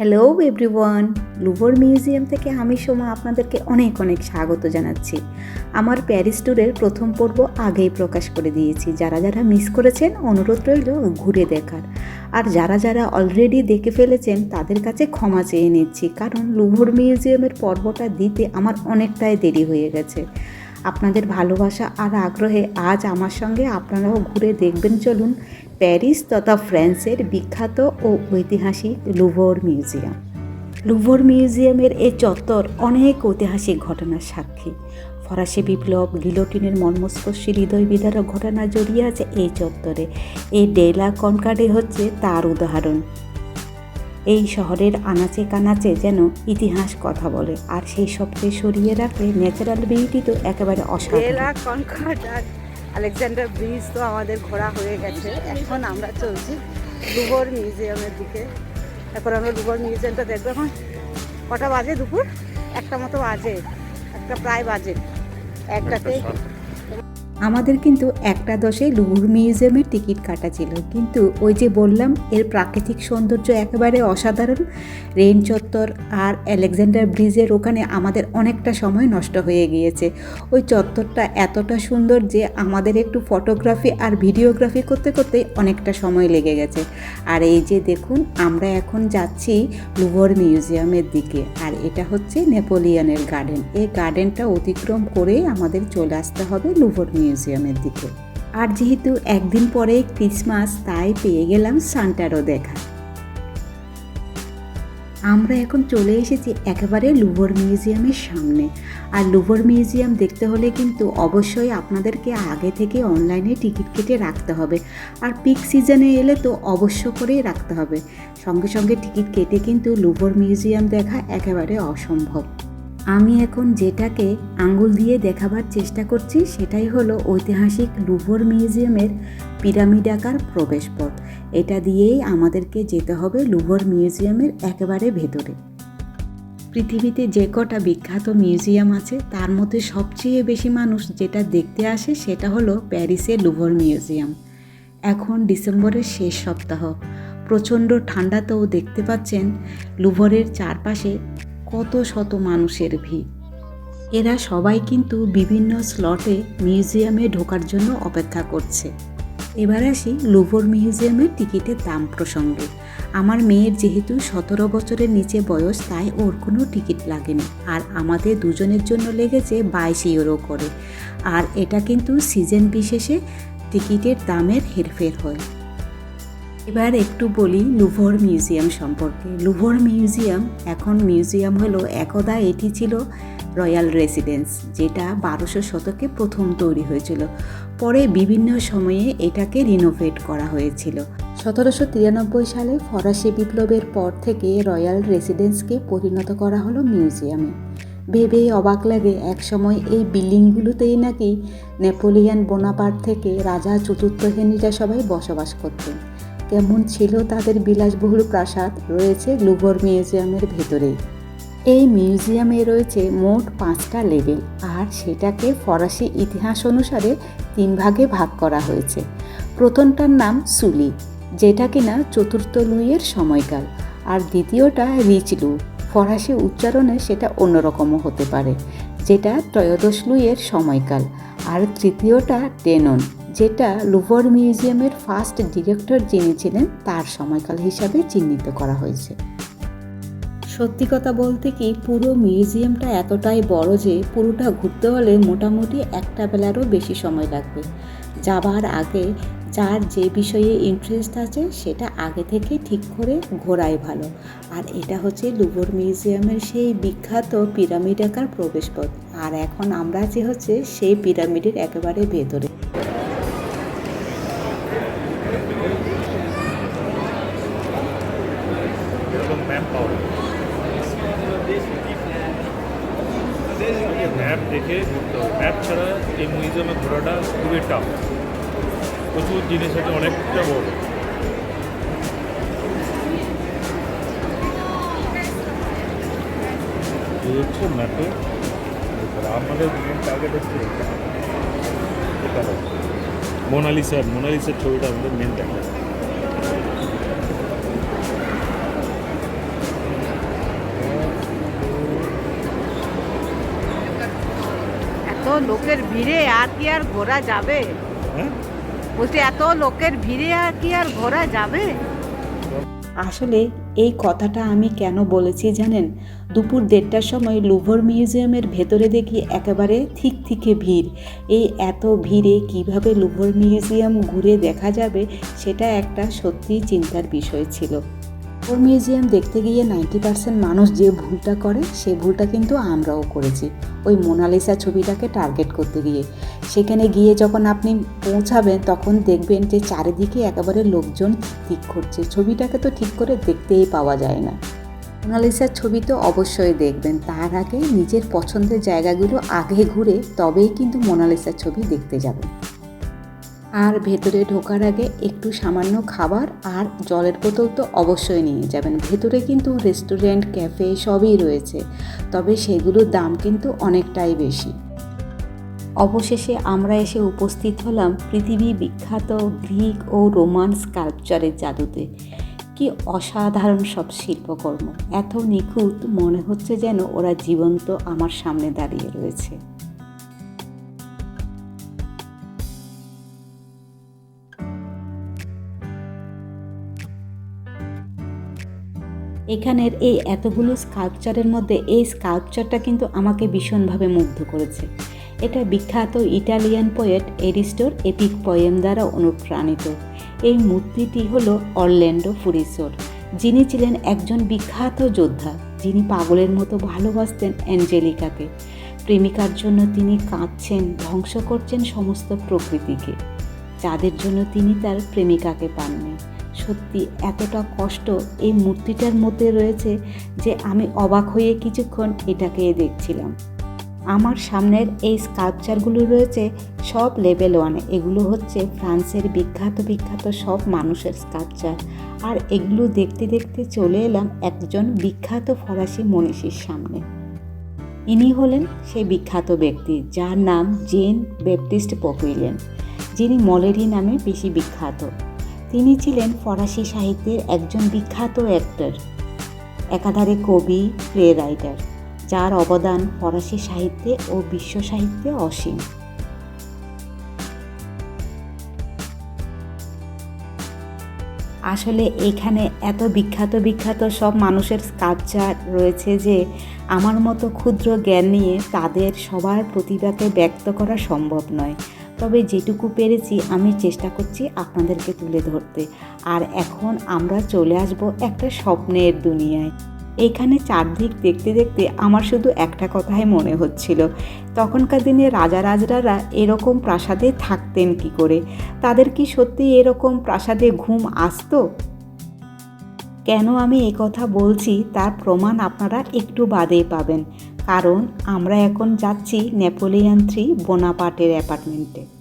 Hello everyone Louvre museum থেকে আমি সোমা আপনাদেরকে অনেক অনেক স্বাগত জানাচ্ছি। আমার প্যারিস ট্যুরের প্রথম পর্ব আগেই প্রকাশ করে দিয়েছি। যারা যারা মিস করেছেন, অনুরোধ রইল ঘুরে দেখার। আর যারা যারা অলরেডি দেখে ফেলেছেন, তাদের কাছে ক্ষমা চেয়ে নিচ্ছি। কারণ লুভর মিউজিয়ামের পর্বটা দিতে আমার অনেকটাই দেরি হয়ে গেছে। আপনাদের ভালোবাসা আর আগ্রহে আজ আমার সঙ্গে আপনারাও ঘুরে দেখবেন। চলুন প্যারিস তথা ফ্রান্সের বিখ্যাত ও ঐতিহাসিক লুভর মিউজিয়াম। লুভর মিউজিয়ামের এই চত্বর অনেক ঐতিহাসিক ঘটনার সাক্ষী। ফরাসি বিপ্লব গিলোটিনের মর্মস্পর্শী হৃদয় বিদারক ঘটনা জড়িয়ে আছে এই চত্বরে। এই ডেলা কনকার্ডে হচ্ছে তার উদাহরণ। এই শহরের আনাচে কানাচে যেন ইতিহাস কথা বলে আর সেই সবকে সরিয়ে রাখলে ন্যাচারাল বিউটি তো একেবারে অসাধারণ। আলেকজান্ডার ব্রিজ তো আমাদের ঘোরা হয়ে গেছে। এখন আমরা চলছি দুবর মিউজিয়ামের দিকে। এখন আমরা দুবর মিউজিয়ামটা দেখব। এখন কটা বাজে দুপুর? একটা মতো বাজে। একটা প্রায় বাজে। একটাতে আমাদের কিন্তু একটা দশে লুভুর মিউজিয়ামের টিকিট কাটা ছিল। কিন্তু ওই যে বললাম, এর প্রাকৃতিক সৌন্দর্য একেবারে অসাধারণ। রেন চত্বর আর আলেকজান্ডার ব্রিজের ওখানে আমাদের অনেকটা সময় নষ্ট হয়ে গিয়েছে। ওই চত্বরটা এতটা সুন্দর যে আমাদের একটু ফটোগ্রাফি আর ভিডিওগ্রাফি করতে করতেই অনেকটা সময় লেগে গেছে। আর এই যে দেখুন, আমরা এখন যাচ্ছি লুভর মিউজিয়ামের দিকে। আর এটা হচ্ছে নেপোলিয়ানের গার্ডেন। এই গার্ডেনটা অতিক্রম করে আমাদের চলে আসতে হবে লুভর মিউজিয়ামের দিকে। আর যেহেতু একদিন পরে ক্রিসমাস, তাই পেয়ে গেলাম সান্টারও দেখা। আমরা এখন চলে এসেছি একেবারে লুভর মিউজিয়ামের সামনে। আর লুভর মিউজিয়াম দেখতে হলে কিন্তু অবশ্যই আপনাদেরকে আগে থেকে অনলাইনে টিকিট কেটে রাখতে হবে। আর পিক সিজনে এলে তো অবশ্য করেই রাখতে হবে। সঙ্গে সঙ্গে টিকিট কেটে কিন্তু লুভর মিউজিয়াম দেখা একেবারে অসম্ভব। আমি এখন যেটাকে আঙ্গুল দিয়ে দেখাবার চেষ্টা করছি সেটাই হলো ঐতিহাসিক লুভর মিউজিয়ামের পিরামিড আকার প্রবেশপথ। এটা দিয়েই আমাদেরকে যেতে হবে লুভর মিউজিয়ামের একেবারে ভেতরে। পৃথিবীতে যে কটা বিখ্যাত মিউজিয়াম আছে, তার মধ্যে সবচেয়ে বেশি মানুষ যেটা দেখতে আসে সেটা হলো প্যারিসের লুভর মিউজিয়াম। এখন ডিসেম্বরের শেষ সপ্তাহ। প্রচণ্ড ঠান্ডাতেও দেখতে পাচ্ছেন লুভরের চারপাশে কত শত মানুষের ভিড়। এরা সবাই কিন্তু বিভিন্ন স্লটে মিউজিয়ামে ঢোকার জন্য অপেক্ষা করছে। এবার আসি লুভর মিউজিয়ামের টিকিটের দাম প্রসঙ্গে। আমার মেয়ের যেহেতু সতেরো বছরের নিচে বয়স, তাই ওর কোনো টিকিট লাগেনি। আর আমাদের দুজনের জন্য লেগেছে বাইশ ইউরো করে। আর এটা কিন্তু সিজন বিশেষে টিকিটের দামের হেরফের হয়। এবার একটু বলি লুভর মিউজিয়াম সম্পর্কে। লুভর মিউজিয়াম এখন মিউজিয়াম হলো একদা এটি ছিল রয়্যাল রেসিডেন্স, যেটা বারোশো শতকে প্রথম তৈরি হয়েছিল। পরে বিভিন্ন সময়ে এটাকে রিনোভেট করা হয়েছিল। সতেরোশো তিরানব্বই সালে ফরাসি বিপ্লবের পর থেকে রয়্যাল রেসিডেন্সকে পরিণত করা হলো মিউজিয়ামে। ভেবেই অবাক লাগে, একসময় এই বিল্ডিংগুলোতেই নাকি নেপোলিয়ান বোনাপার্ট থেকে রাজা চতুর্থ হেনরিরা সবাই বসবাস করতেন। কেমন ছিল তাদের বিলাসবহুল প্রাসাদ রয়েছে লুভর মিউজিয়ামের ভেতরেই এই মিউজিয়ামে রয়েছে মোট পাঁচটা লেভেল আর সেটাকে ফরাসি ইতিহাস অনুসারে তিন ভাগে ভাগ করা হয়েছে। প্রথমটার নাম সুলি, যেটা কিনা চতুর্থ লুইয়ের সময়কাল, আর দ্বিতীয়টা রিচলু, ফরাসি উচ্চারণে সেটা অন্যরকমও হতে পারে। যেটা ত্রয়োদশ লুইয়ের সময়কাল আর তৃতীয়টা টেনন যেটা লুভর মিউজিয়ামের ফার্স্ট ডিরেক্টর যিনি ছিলেন, তার সময়কাল হিসাবে চিহ্নিত করা হয়েছে। সত্যি কথা বলতে কি, পুরো মিউজিয়ামটা এতটাই বড় যে পুরোটা ঘুরতে হলে মোটামুটি একটা বেলারও বেশি সময় লাগবে। যাবার আগে যার যে বিষয়ে ইন্টারেস্ট আছে সেটা আগে থেকে ঠিক করে ঘোরাই ভালো। আর এটা হচ্ছে লুভর মিউজিয়ামের সেই বিখ্যাত পিরামিড আকার প্রবেশপথ। আর এখন আমরা যে হচ্ছে সেই পিরামিডের একেবারে ভেতরে। ম্যাপ দেখে ঘুরতে হবে ম্যাপ ছাড়া এই মিউজিয়ামে ঘোরাটা খুবই টাফ প্রচুর জিনিস আছে অনেকটা বড়। হচ্ছে নাটো আমাদের টার্গেট হচ্ছে এটা মোনালিসার মোনালিসার ছবিটা আমাদের মেন টার্গেট লোকের ভিড়ে আর কি আর ঘোরা যাবে? হ্যাঁ? বলছি, এত লোকের ভিড়ে আর কি আর ঘোরা যাবে? আসলে এই কথাটা আমি কেন বলেছি জানেন? দুপুর দেড়টার সময় লুভর মিউজিয়ামের ভেতরে দেখি একেবারে থিক থিকে ভিড়। এই এত ভিড়ে কীভাবে লুভর মিউজিয়াম ঘুরে দেখা যাবে সেটা একটা সত্যি চিন্তার বিষয় ছিল। লুভর মিউজিয়াম দেখতে গিয়ে নাইনটি পার্সেন্ট মানুষ যে ভুলটা করে, সে ভুলটা কিন্তু আমরাও করেছি। ওই মোনালিসা ছবিটাকে টার্গেট করতে গিয়ে। সেখানে গিয়ে যখন আপনি পৌঁছাবেন, তখন দেখবেন যে চারিদিকে একেবারে লোকজন ঠিক করছে। ছবিটাকে তো ঠিক করে দেখতেই পাওয়া যায় না। মোনালিসার ছবি তো অবশ্যই দেখবেন। তার আগে নিজের পছন্দের জায়গাগুলো আগে ঘুরে তবেই কিন্তু মোনালিসার ছবি দেখতে যাবেন। আর ভেতরে ঢোকার আগে একটু সামান্য খাবার আর জলের বোতল তো অবশ্যই নিয়ে যাবেন। ভেতরে কিন্তু রেস্টুরেন্ট, ক্যাফে সবই রয়েছে। তবে সেগুলোর দাম কিন্তু অনেকটাই বেশি। অবশেষে আমরা এসে উপস্থিত হলাম পৃথিবী বিখ্যাত গ্রিক ও রোমান স্কাল্পচারের জাদুতে। কি অসাধারণ সব শিল্পকর্ম। এত নিখুঁত মনে হচ্ছে যেন ওরা জীবন্ত আমার সামনে দাঁড়িয়ে রয়েছে। এখানের এই এতগুলো স্কাল্পচারের মধ্যে এই স্কাল্পচারটা কিন্তু আমাকে ভীষণভাবে মুগ্ধ করেছে। এটা বিখ্যাত ইটালিয়ান পোয়েট এরিস্টোর এপিক পয়েম দ্বারা অনুপ্রাণিত। এই মূর্তিটি হল অরল্যান্ডো ফুরিসোর। যিনি ছিলেন একজন বিখ্যাত যোদ্ধা। যিনি পাগলের মতো ভালোবাসতেন অ্যাঞ্জেলিকাকে। প্রেমিকার জন্য তিনি কাঁদছেন, ধ্বংস করছেন সমস্ত প্রকৃতিকে। যাদের জন্য তিনি তার প্রেমিকাকে পাননি। সত্যি এতটা কষ্ট এই মূর্তিটার মধ্যে রয়েছে যে আমি অবাক হয়ে কিছুক্ষণ এটাকে দেখছিলাম। আমার সামনের এই স্কাল্পচারগুলো রয়েছে সব লেভেল ওয়ানে এগুলো হচ্ছে ফ্রান্সের বিখ্যাত বিখ্যাত সব মানুষের স্কাল্পচার আর এগুলো দেখতে দেখতে চলে এলাম একজন বিখ্যাত ফরাসি মনীষীর সামনে। ইনি হলেন সেই বিখ্যাত ব্যক্তি, যার নাম জেন বেপটিস্ট পকুইলেন যিনি মলেরি নামে বেশি বিখ্যাত। তিনি ছিলেন ফরাসি সাহিত্যের একজন বিখ্যাত অ্যাক্টর একাধারে কবি প্লে রাইটার যার অবদান ফরাসি সাহিত্যে ও বিশ্ব সাহিত্যে অসীম। আসলে এখানে এত বিখ্যাত বিখ্যাত সব মানুষের স্কাল্পচার রয়েছে যে আমার মতো ক্ষুদ্র জ্ঞান নিয়ে তাদের সবার প্রতিভাকে ব্যক্ত করা সম্ভব নয়। তবে যেটুকু পেরেছি, আমি চেষ্টা করছি আপনাদেরকে তুলে ধরতে। আর এখন আমরা চলে আসব একটা স্বপ্নের দুনিয়ায়। এইখানে চারদিক দেখতে দেখতে আমার শুধু একটা কথাই মনে হচ্ছিল। তখনকার দিনে রাজা রাজরারা এরকম প্রাসাদে থাকতেন কি করে? তাদের কি সত্যি এরকম প্রাসাদে ঘুম আসতো? কেন আমি এই কথা বলছি তার প্রমাণ আপনারা একটু বাদেই পাবেন। কারণ আমরা এখন যাচ্ছি নেপোলিয়ান থ্রি বোনাপাটের অ্যাপার্টমেন্টে।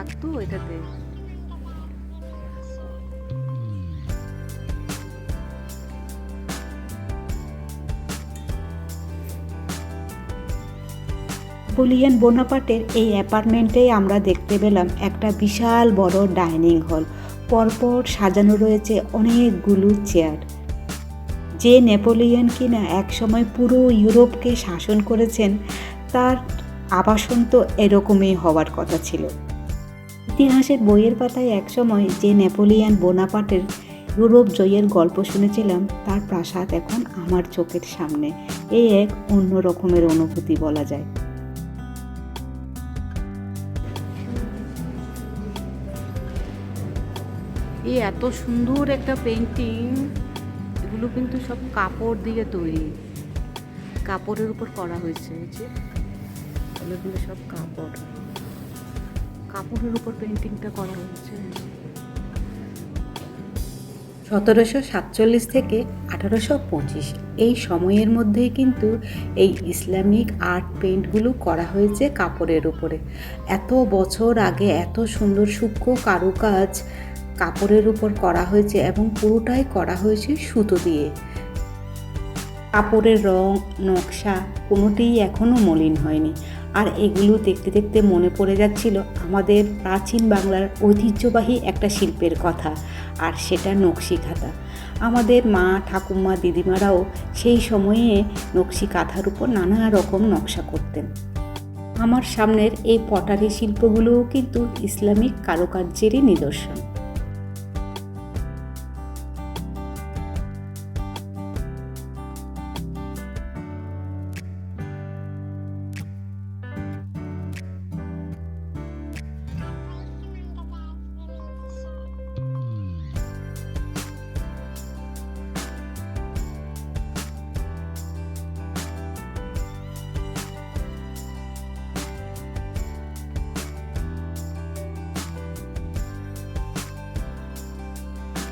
থাকতো এটাতে। নেপোলিয়ান বোনাপাটের এই অ্যাপার্টমেন্টেই আমরা দেখতে পেলাম একটা বিশাল বড় ডাইনিং হল। পরপর সাজানো রয়েছে অনেকগুলো চেয়ার। যে নেপোলিয়ান কিনা একসময় পুরো ইউরোপকে শাসন করেছেন, তার আবাসন তো এরকমই হওয়ার কথা ছিল। ইতিহাসের বইয়ের পাতায় একসময় যে নেপোলিয়ান বোনাপাটের ইউরোপ জয়ের গল্প শুনেছিলাম, তার প্রাসাদ এখন আমার চোখের সামনে। এই এক অন্য রকমের অনুভূতি বলা যায়। এই এত সুন্দর একটা পেন্টিং এগুলো কিন্তু সব কাপড় দিয়ে তৈরি। কাপড়ের উপর করা হয়েছে যে, এগুলো কিন্তু সব কাপড়। কাপড়ের উপর পেন্টিংটা করা হয়েছে। সতেরোশো সাতচল্লিশ থেকে আঠারোশো পঁচিশ এই সময়ের মধ্যেই কিন্তু এই ইসলামিক আর্ট পেন্টগুলো করা হয়েছে কাপড়ের উপরে। এত বছর আগে এত সুন্দর সূক্ষ্ম কারুকাজ কাপড়ের উপর করা হয়েছে এবং পুরোটাই করা হয়েছে সুতো দিয়ে। কাপড়ের রং, নকশা কোনোটিই এখনও মলিন হয়নি। আর এগুলো দেখতে দেখতে মনে পড়ে যাচ্ছিল আমাদের প্রাচীন বাংলার ঐতিহ্যবাহী একটা শিল্পের কথা, আর সেটা নকশি কাঁথা আমাদের মা, ঠাকুমা, দিদিমারাও সেই সময়ে নকশি কাঁথার উপর নানা রকম নকশা করতেন। আমার সামনের এই পটারি শিল্পগুলোও কিন্তু ইসলামিক কারুকার্যেরই নিদর্শন।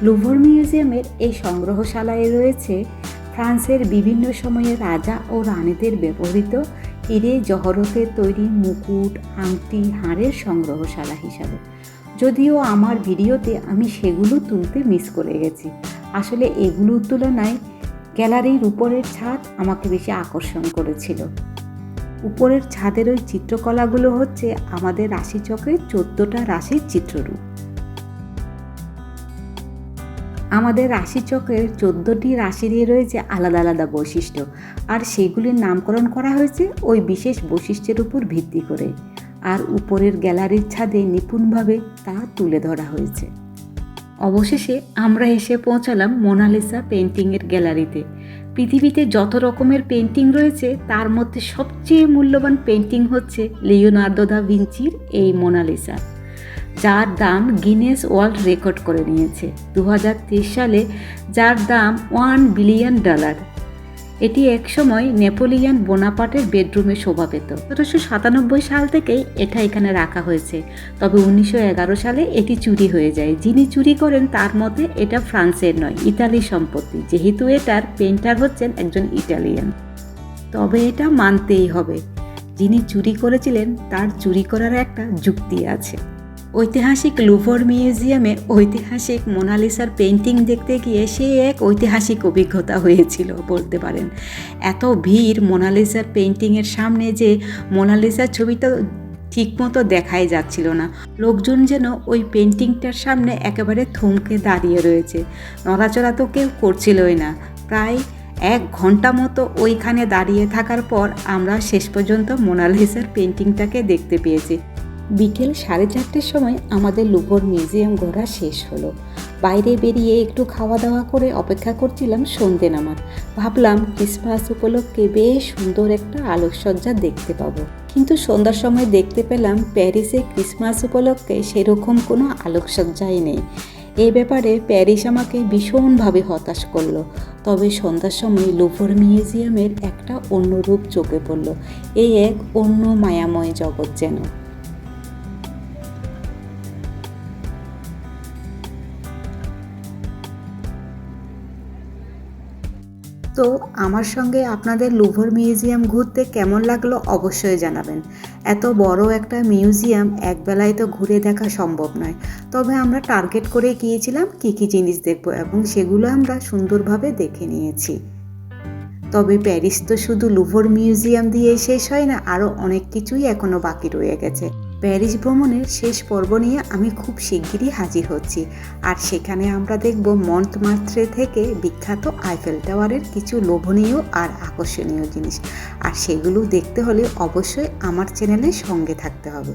লুভর মিউজিয়ামের এই সংগ্রহশালায় রয়েছে ফ্রান্সের বিভিন্ন সময়ে রাজা ও রানীদের ব্যবহৃত হিরে জহরতের তৈরি মুকুট, আংটি, হাড়ের সংগ্রহশালা হিসাবে। যদিও আমার ভিডিওতে আমি সেগুলো তুলতে মিস করে গেছি। আসলে এগুলোর তুলনায় গ্যালারির উপরের ছাদ আমাকে বেশি আকর্ষণ করেছিল। উপরের ছাদের ওই চিত্রকলাগুলো হচ্ছে আমাদের রাশিচক্রের চোদ্দোটা রাশির চিত্ররূপ। আমাদের রাশিচক্রের চোদ্দোটি রাশিরই রয়েছে আলাদা আলাদা বৈশিষ্ট্য। আর সেগুলির নামকরণ করা হয়েছে ওই বিশেষ বৈশিষ্ট্যের উপর ভিত্তি করে। আর উপরের গ্যালারির ছাদে নিপুণভাবে তা তুলে ধরা হয়েছে। অবশেষে আমরা এসে পৌঁছালাম মোনালিসা পেন্টিংয়ের গ্যালারিতে। পৃথিবীতে যত রকমের পেন্টিং রয়েছে, তার মধ্যে সবচেয়ে মূল্যবান পেন্টিং হচ্ছে লিওনার্দো দা ভিঞ্চির এই মোনালিসা। যার দাম গিনেস ওয়ার্ল্ড রেকর্ড করে নিয়েছে। দু হাজার তেইশ সালে যার দাম ওয়ান বিলিয়ন ডলার এটি একসময় নেপোলিয়ান বোনাপাটের বেডরুমে শোভা পেত। সতেরোশো সাতানব্বই সাল থেকেই এটা এখানে রাখা হয়েছে। তবে উনিশশো এগারো সালে এটি চুরি হয়ে যায়। যিনি চুরি করেন, তার মতে এটা ফ্রান্সের নয়, ইতালির সম্পত্তি। যেহেতু এটার পেন্টার হচ্ছেন একজন ইটালিয়ান। তবে এটা মানতেই হবে। যিনি চুরি করেছিলেন, তার চুরি করার একটা যুক্তি আছে। ঐতিহাসিক লুভর মিউজিয়ামে ঐতিহাসিক মোনালিসার পেন্টিং দেখতে গিয়ে সে এক ঐতিহাসিক অভিজ্ঞতা হয়েছিল বলতে পারেন। এত ভিড় মোনালিসার পেন্টিংয়ের সামনে যে মোনালিসার ছবিটা ঠিকমতো দেখাই যাচ্ছিল না। লোকজন যেন ওই পেন্টিংটার সামনে একেবারে থমকে দাঁড়িয়ে রয়েছে। নড়াচড়া তো কেউ করছিলই না। প্রায় এক ঘণ্টা মতো ওইখানে দাঁড়িয়ে থাকার পর আমরা শেষ পর্যন্ত মোনালিসার পেন্টিংটাকে দেখতে পেয়েছি। বিকেল সাড়ে চারটের সময় আমাদের লুভর মিউজিয়াম ঘোরা শেষ হলো। বাইরে বেরিয়ে একটু খাওয়া দাওয়া করে অপেক্ষা করছিলাম সন্ধে নামার। ভাবলাম ক্রিসমাস উপলক্ষে বেশ সুন্দর একটা আলোকসজ্জা দেখতে পাবো। কিন্তু সন্ধ্যার সময় দেখতে পেলাম প্যারিসে ক্রিসমাস উপলক্ষে সেরকম কোনো আলোকসজ্জাই নেই। এই ব্যাপারে প্যারিস আমাকে ভীষণভাবে হতাশ করল। তবে সন্ধ্যার সময় লুভর মিউজিয়ামের একটা অন্য রূপ চোখে পড়ল। এই এক অন্য মায়াময় জগৎ যেন। তো আমার সঙ্গে আপনাদের লুভর মিউজিয়াম ঘুরতে কেমন লাগল অবশ্যই জানাবেন। এত বড় একটা মিউজিয়াম একবেলায় তো ঘুরে দেখা সম্ভব নয়। তবে আমরা টার্গেট করে গিয়েছিলাম কী কী জিনিস দেখব এবং সেগুলো আমরা সুন্দরভাবে দেখে নিয়েছি। তবে প্যারিস তো শুধু লুভর মিউজিয়াম দিয়েই শেষ হয় না, আরও অনেক কিছুই এখনও বাকি রয়ে গেছে। প্যারিস ভ্রমণের শেষ পর্ব নিয়ে আমি খুব শিগগিরই হাজির হচ্ছি। আর সেখানে আমরা দেখব মন্টমার্ত্রে থেকে বিখ্যাত আইফেল টাওয়ারের কিছু লোভনীয় আর আকর্ষণীয় জিনিস। আর সেগুলো দেখতে হলে অবশ্যই আমার চ্যানেলে সঙ্গে থাকতে হবে।